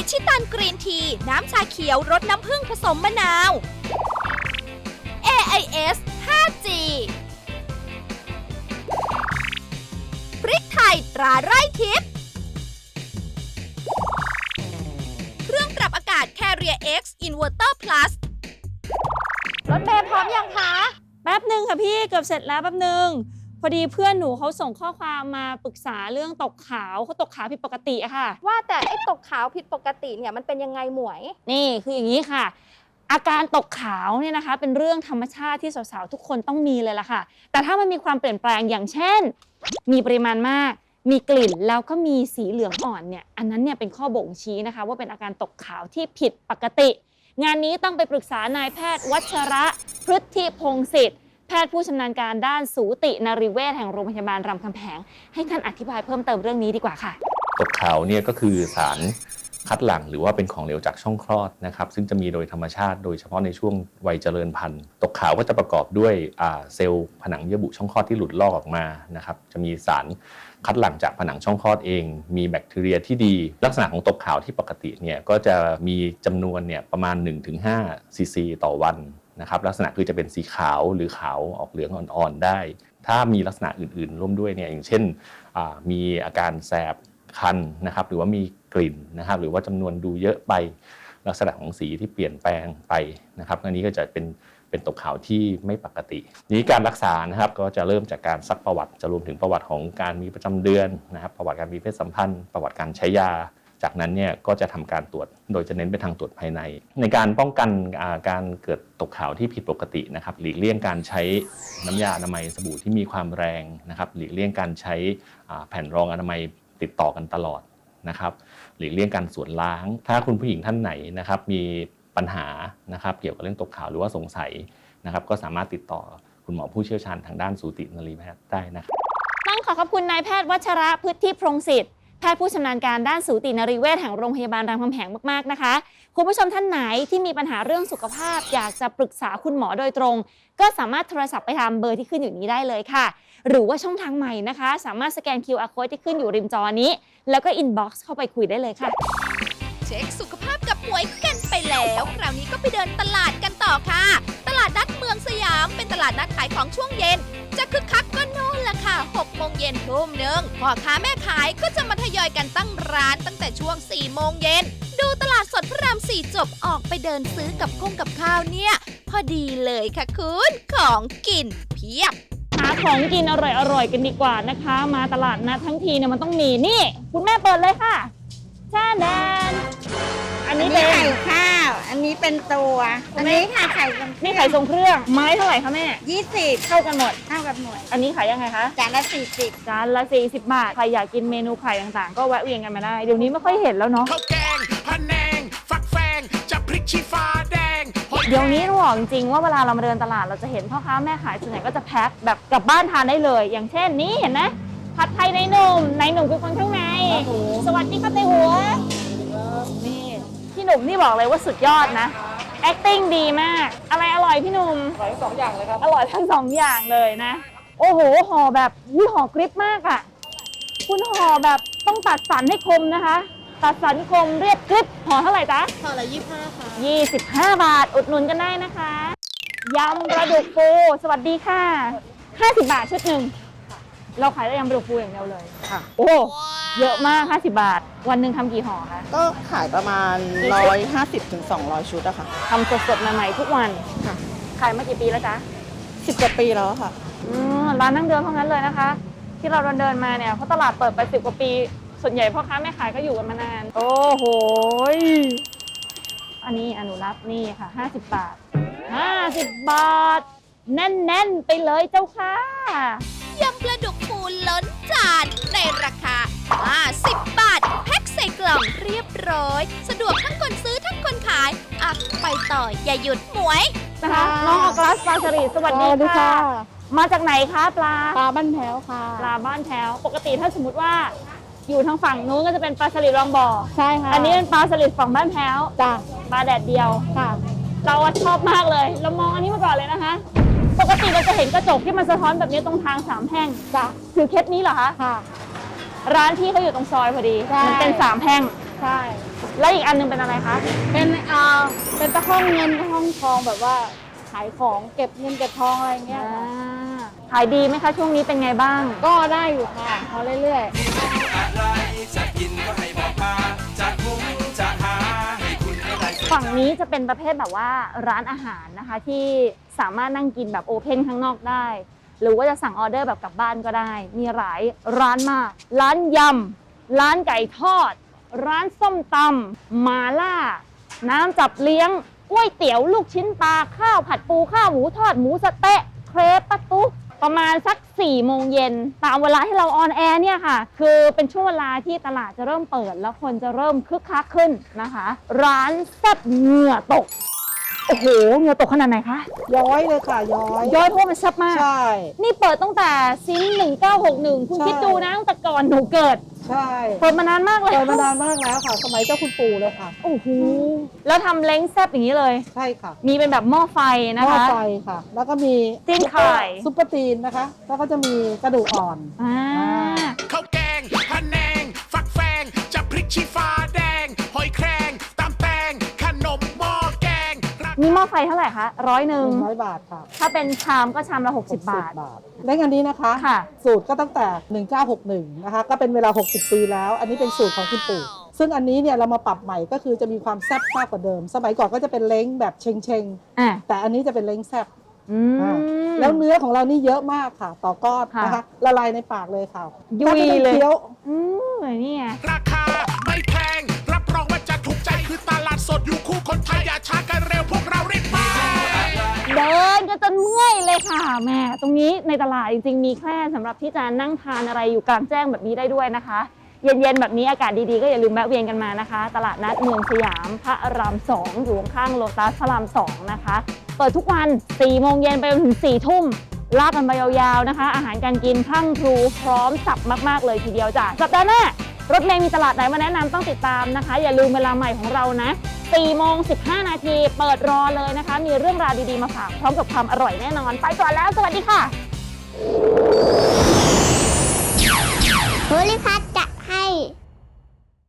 อิชิตันกรีนที น้ำชาเขียวรสน้ำผึ้งผสมมะนาว AIS 5G พริกไทยตราไร่ทิพย์เครื่องปรับอากาศ Carrier X Inverter Plus รถเมย์พร้อมยังคะ แป๊บหนึ่งค่ะพี่เกือบเสร็จแล้วแป๊บหนึ่ง พอดีเพื่อนหนูเขาส่งข้อความมาปรึกษาเรื่องตกขาวเขาตกขาวผิดปกติอะค่ะ ว่าแต่ไอ้ตกขาวผิดปกติเนี่ยมันเป็นยังไงหมวย นี่คืออย่างนี้ค่ะ อาการตกขาวเนี่ยนะคะ เป็นเรื่องธรรมชาติที่สาวๆทุกคนต้องมีเลยล่ะค่ะ แต่ถ้ามันมีความเปลี่ยนแปลงอย่างเช่น มีปริมาณมาก มีกลิ่นแล้วก็มีสีเหลืองอ่อนเนี่ยอันนั้นเนี่ยเป็นข้อบ่งชี้นะคะ ว่าเป็นอาการตกขาวที่ผิดปกติ งานนี้ต้องไปปรึกษานายแพทย์ วัชระพฤทธิพงศิษฐ์ แพทย์ผู้ชำนาญการด้านสูตินรีเวชแห่งโรงพยาบาลรามคำแหงให้ท่านอธิบายเพิ่มเติมเรื่องนี้ดีกว่าค่ะตกขาวเนี่ยก็คือสารคัดหลั่งหรือว่าเป็นของเหลวจากช่องคลอดนะครับ ซึ่งจะมีโดยธรรมชาติ โดยเฉพาะในช่วงวัยเจริญพันธุ์ ตกขาวก็จะประกอบด้วยเซลล์ผนังเยื่อบุช่องคลอดที่หลุดลอกออกมานะครับ จะมีสารคัดหลั่งจากผนังช่องคลอดเอง มีแบคทีเรียที่ดี ลักษณะของตกขาวที่ปกติเนี่ยก็จะมีจำนวนเนี่ยประมาณ 1-5ซีซีต่อวัน นะครับลักษณะคือจะเป็นสีขาวหรือขาวออกเหลืองอ่อนๆได้ ถ้ามีลักษณะอื่นๆ ร่วมด้วยเนี่ยอย่างเช่นมีอาการแสบคันนะครับหรือว่ามีกลิ่นนะครับหรือว่าจำนวนดูเยอะไปลักษณะของสีที่เปลี่ยนแปลงไปนะครับอันนี้ก็จะเป็นเป็นตกขาวที่ไม่ปกติ นี้การรักษานะครับก็จะเริ่มจากการซักประวัติ จะรวมถึงประวัติของการมีประจำเดือนนะครับ ประวัติการมีเพศสัมพันธ์ ประวัติการใช้ยา จากนั้นเนี่ยก็จะทำการตรวจ โดยจะเน้นไปทางตรวจภายใน ในการป้องกันการเกิดตกขาวที่ผิดปกตินะครับ หลีกเลี่ยงการใช้น้ำยาอนามัยสบู่ที่มีความแรงนะครับ หลีกเลี่ยงการใช้แผ่นรองอนามัยติดต่อกันตลอดนะครับหลีกเลี่ยงการสวนล้าง ถ้าคุณผู้หญิงท่านไหนนะครับมีปัญหานะครับเกี่ยวกับเรื่องตกขาวหรือว่าสงสัยนะครับก็สามารถติดต่อคุณหมอผู้เชี่ยวชาญทางด้านสูตินรีแพทย์ได้นะครับต้องขอขอบคุณนายแพทย์วัชระพฤทธิพงศิษฐ์ แพทย์ผู้ชำนาญการด้านสูตินรีเวชแห่งโรงพยาบาลรามคำแหงมากๆนะคะ คุณผู้ชมท่านไหนที่มีปัญหาเรื่องสุขภาพ อยากจะปรึกษาคุณหมอโดยตรง ก็สามารถโทรศัพท์ไปทำเบอร์ที่ขึ้นอยู่นี้ได้เลยค่ะ หรือว่าช่องทางใหม่นะคะ สามารถสแกน QR code ที่ขึ้นอยู่ริมจอนี้ แล้วก็ inbox เข้าไปคุยได้เลยค่ะ เช็คสุขภาพกับหวยกันไปแล้ว คราวนี้ก็ไปเดินตลาดกันต่อค่ะ ตลาดนัดเมืองสยามเป็นตลาดนัดขายของช่วงเย็น จะคึกคัก โมงเย็นทุ่มหนึ่งพ่อค้าแม่ขายก็จะมาทยอยกันตั้งร้านตั้งแต่ช่วง4โมงเย็น ดูตลาดสดพระรามสี่จบออกไปเดินซื้อกับคงกับข้าวเนี่ย พอดีเลยค่ะคุณ ของกินเพียบหาของกินอร่อยๆกันดีกว่านะคะ มาตลาดนัดทั้งทีเนี่ยมันต้องมีนี่ คุณแม่เปิดเลยค่ะชาแดนอันอันนี้นี้เป็นไข่ข้าวอันนี้ เป็นตัว อันนี้ค่ะไข่กันนี่ไข่ทรงเครื่อง ไม้เท่าไหร่คะแม่ ยี่สิบเท่ากันหมด เท่ากับหน่วยอันนี้ขายยังไงคะ จานละสี่สิบจานละ 40 บาท ใครอยากกินเมนูไข่ต่างๆ ก็แวะเวียนกันมาได้ เดี๋ยวนี้ไม่ค่อยเห็นแล้วเนาะ ข้าวแกงพะแนง ฟักแฟง จะพริกชี้ฟ้าแดงหอยเดี๋ยวนี้ต้องบอกจริงๆว่าเวลาเรามาเดินตลาดเราจะเห็นพ่อค้าแม่ขายส่วนใหญ่ก็จะแพ็คแบบกลับบ้านทานได้เลย อย่างเช่นนี้เห็นไหมผัดไทยในหนุ่มในหนุ่มคือคนข้างใน สวัสดีครับในหัวนี่พี่ หนุ่มนี่บอกเลยว่าสุดยอดนะ acting ดีมาก อะไรอร่อยพี่หนุ่ม อร่อยทั้งสองอย่างเลยครับ อร่อยทั้งสองอย่างเลยนะ โอ้โหห่อแบบอุ้ยห่อกริบมากอะ่ะ คุณห่อแบบต้องตัดสันให้คมนะคะ ตัดสันคมเรียบกริบห่อเท่าไหร่จ๊ะห่อละยี่สิบห้าค่ะ25บาท อุดหนุนกันได้นะคะยำปลาดุกฟูสวัสดีค่ะ 50 บาทชุดหนึ่ง เราขายแต่ยำปลาดุกฟูอย่างเดียวเลย ค่ะ โอ้ เยอะมาก 50 บาท วันหนึ่งทำกี่ห่อคะ ก็ขายประมาณ 150ถึง200 ชุดอะค่ะ ทำสดๆใหม่ๆทุกวัน ค่ะ ขายมากี่ปีแล้วจ๊ะ10กว่าปีแล้วค่ะ อืมร้านนั่งเดิมเท่านั้นเลยนะคะ ที่เราเดินเดินๆมาเนี่ยเพราะตลาดเปิดไปสิบกว่าปี ส่วนใหญ่พ่อค้าแม่ขายก็อยู่กันมานาน โอ้โหยอันนี้อนุรักษ์นี่ค่ะ 50 บาท 50 บาท แน่นๆ ไปเลยเจ้าค่ะ ยำปลาดุกฟูล้นจานใน รียบร้อย สะดวกทั้งคนซื้อทั้งคนขาย อะ ไปต่ออย่าหยุดหมวย นะคะค่ะ น้องออกลาสปลาสลิดสวัสดีค่ะ มาจากไหนคะปลาปลาบ้านแพ้วค่ะ ปลาบ้านแถวปกติถ้าสมมติว่าอยู่ทางฝั่งนู้นก็จะเป็นปลาสลิดรองบ่อใช่ค่ะอันนี้เป็นปลาสลิดฝั่งบ้านแถวจ้ะปลาแดดเดียว ค่ะ เราอะชอบมากเลย เรามองอันนี้มาก่อนเลยนะคะ ปกติเราจะเห็นกระจกที่มันสะท้อนแบบนี้ตรงทางสามแพร่งจ้ะคือเคสนี้เหรอคะ ค่ะ ร้านพี่เขาอยู่ตรงซอยพอดีใช่ มันเป็นสามแพร่ง ใช่ แล้วอีกอันหนึงเป็นอะไรคะ เป็นเอ่อเป็นตะห้องเงินตะห้องทองแบบว่าขายของเก็บเงินเก็บทองอะไรเงี้ยค่ะขายดีไหมคะ ช่วงนี้เป็นไงบ้าง ก็ได้อยู่ค่ะพอเรื่อยๆอะไรจะกินก็ให้บอกมาจะหุงจะหาให้คุณก็ได้ ฝั่งนี้จะเป็นประเภทแบบว่าร้านอาหารนะคะ ที่สามารถนั่งกินแบบโอเพนข้างนอกได้ หรือว่าจะสั่งออเดอร์แบบกลับบ้านก็ได้ มีหลายร้านมาก ร้านยำร้านไก่ทอด ร้านส้มตำมาล่า น้ำจับเลี้ยงก๋วยเตี๋ยวลูกชิ้นปลาข้าวผัดปูข้าวหมูทอดหมูสะเต๊ะเครปปะตุประมาณสัก4ี่โมงเย็นตามเวลาที่เราออนแอร์เนี่ยค่ะ คือเป็นช่วงเวลาที่ตลาดจะเริ่มเปิด แล้วคนจะเริ่มคึกคักขึ้นนะคะ ร้านแซ่บเหงื่อตก โอ้โหเหงื่อตกขนาดไหนคะ ย้อยเลยค่ะ ย้อยย้อยเพราะว่ามันแซ่บมาก ใช่ นี่เปิดตั้งแต่ซิง1961 คุณใช่คิดดูนะตั้งแต่ก่อนหนูเกิด ใช่เปิดมานานมากเลยเปิดมานานมากแล้วค่ะ สมัยเจ้าคุณปู่เลยค่ะ โอ้โหแล้วทำเล้งแซ่บอย่างนี้เลย ใช่ค่ะมีเป็นแบบหม้อไฟนะหม้อคะ ไฟค่ะ แล้วก็มีจิ้มไข่ ซุปเปอร์ตีนนะคะ แล้วก็จะมีกระดูกอ่อน อ่าข้า งนี่หม้อไฟเท่าไหร่คะร้อยหนึ่ง100บาทค่ะถ้าเป็นชามก็ชามละ 60 บาทเล้งอันนี้นะคะ ค่ะ สูตรก็ตั้งแต่ 1961 นะคะ ก็เป็นเวลา 60 ปีแล้ว อันนี้เป็นสูตรของคุณปู่ซึ่งอันนี้เนี่ยเรามาปรับใหม่ก็คือจะมีความแซ่บมากกว่าเดิม สมัยก่อนก็จะเป็นเล้งแบบเชงเชงอะๆแต่อันนี้จะเป็นเล้งแซ่บอืม แล้วเนื้อของเรานี่เยอะมากค่ะ ต่อก้อนค่ะนะคะละลายในปากเลยค่ะยุ่ยเลย แทบไม่ต้องคี้ว อืมนี่ไง ราคาไม่แพง รับรองว่าจะถูกใจคือตลาดสดอยู่คู่คน ค่ะแม่ตรงนี้ในตลาดจริงๆมีแค่สำหรับที่จะนั่งทานอะไรอยู่กลางแจ้งแบบนี้ได้ด้วยนะคะ เย็นๆแบบนี้อากาศดีๆก็อย่าลืมแวะเวียนกันมานะคะ ตลาดนัดเมืองสยามพระรามสองอยู่ข้างโลตัสพระรามสองนะคะ เปิดทุกวัน4โมงเย็นไปจนถึง4ทุ่มลากกันไปยาวๆนะคะ อาหารการกินพรั่งพรูพร้อมสับมากๆเลยทีเดียวจ้ะสัปดาห์หน้ารถเมย์มีตลาดไหนมาแนะนำต้องติดตามนะคะ อย่าลืมเวลาใหม่ของเรานะ 4โมง15 นาที เปิดรอเลยนะคะ มีเรื่องราวดีๆมาฝากพร้อมกับความอร่อยแน่นอน ไปก่อนแล้ว สวัสดีค่ะ โพลิพัท